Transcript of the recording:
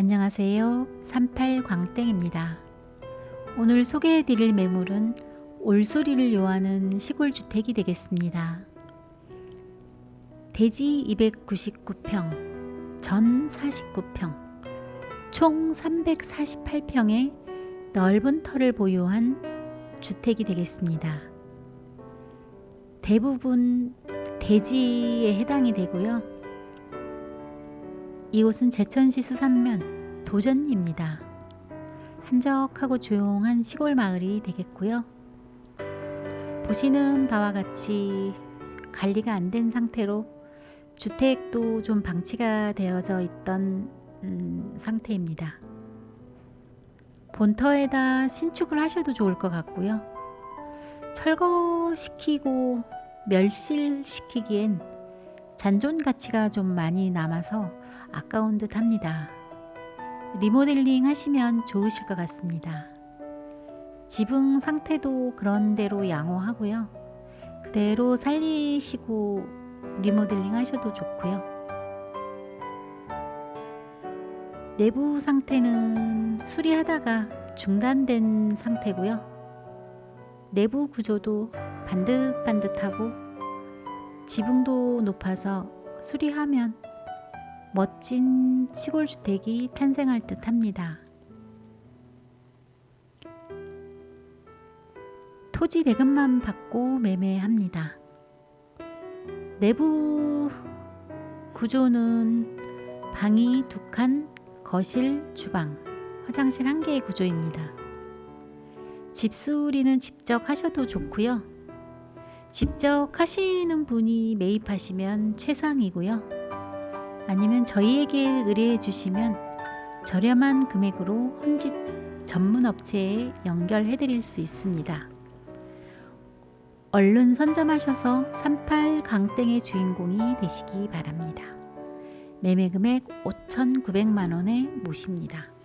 안녕하세요. 38광땡입니다. 오늘 소개해 드릴 매물은 올소리를 요하는 시골 주택이 되겠습니다. 대지 299평, 전 49평, 총 348평의 넓은 터를 보유한 주택이 되겠습니다. 대부분 대지에 해당이 되고요. 이곳은 제천시 수산면 도전입니다. 한적하고 조용한 시골 마을이 되겠고요. 보시는 바와 같이 관리가 안 된 상태로 주택도 좀 방치가 되어져 있던 음, 상태입니다. 본터에다 신축을 하셔도 좋을 것 같고요. 철거시키고 멸실시키기엔 잔존 가치가 좀 많이 남아서 아까운 듯 합니다. 리모델링 하시면 좋으실 것 같습니다. 지붕 상태도 그런대로 양호하고요. 그대로 살리시고 리모델링 하셔도 좋고요. 내부 상태는 수리하다가 중단된 상태고요. 내부 구조도 반듯반듯하고 지붕도 높아서 수리하면 멋진 시골 주택이 탄생할 듯 합니다. 토지 대금만 받고 매매합니다. 내부 구조는 방이 두 칸, 거실, 주방, 화장실 한 개의 구조입니다. 집수리는 직접 하셔도 좋고요. 직접 하시는 분이 매입하시면 최상이고요. 아니면 저희에게 의뢰해 주시면 저렴한 금액으로 헌집 전문 업체에 연결해 드릴 수 있습니다. 얼른 선점하셔서 38 강땡의 주인공이 되시기 바랍니다. 매매 금액 5,900만 원에 모십니다.